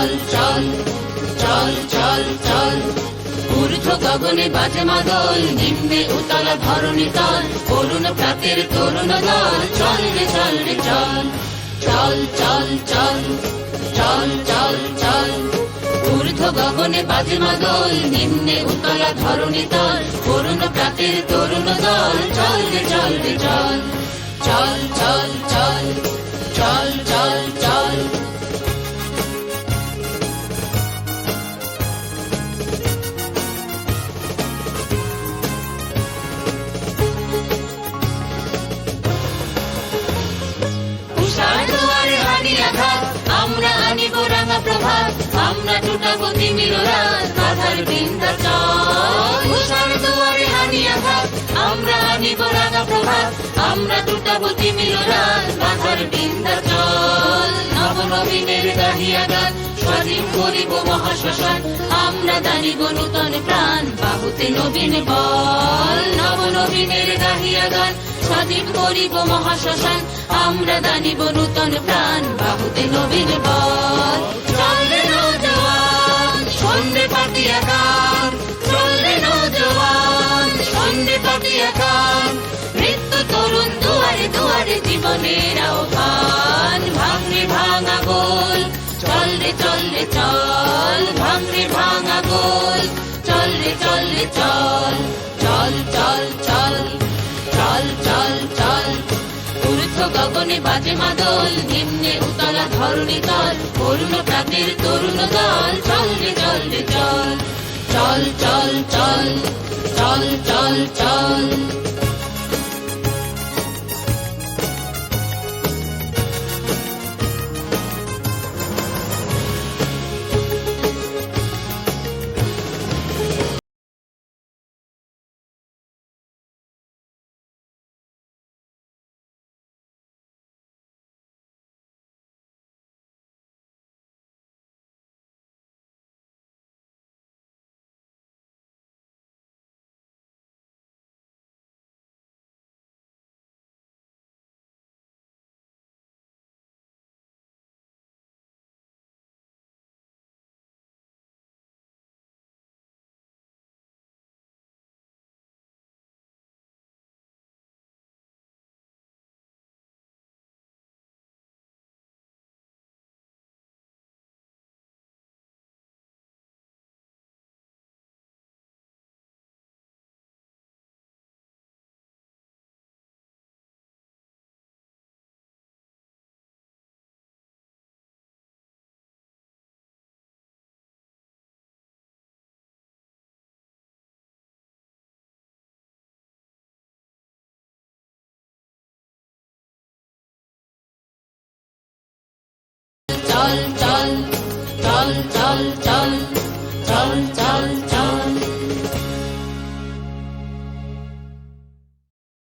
চল চল চল চল চল ঊর্ধ্ব গগনে বাজে মাদল নিম্নে উতলা ধরণী তল করুণ প্রাতের তরুণ দল চল রে চল রে চল চল চল চল চল চল চল ঊর্ধ্ব গগনে বাজে মাদল নিম্নে উতলা ধরণী তল করুণ প্রাতের তরুণ দল চল রে চল রে চল চল চল চল চল প্রভাত, আমরা টুটাবো তিমির রাত বিন্দাচল উষার দুয়ারে হানি আঘাত আমরা আনিব রাঙা প্রভাত, আমরা টুটাবো তিমির রাত গাহিয়া গান, স্বাধীন করিব মহাশ্মশান, আমরা দানিব নূতন প্রাণ, বাহুতে নবীন বল। নবনবীনের গাহিয়া গান, স্বাধীন করিব মহাশ্মশান, আমরা দানিব নূতন প্রাণ, বাহুতে নবীন বল। চল ভাঙরে ভাঙা গোল চল রে চল রে চল চল চল চল চল চল চল ঊর্ধ্ব গগনে বাজে মাদল নিম্নে উতলা ধরণী দল করুণ প্রাতের তরুণ দল চল রে চল রে চল চল চল চল চল চল চল chug, chug, chug.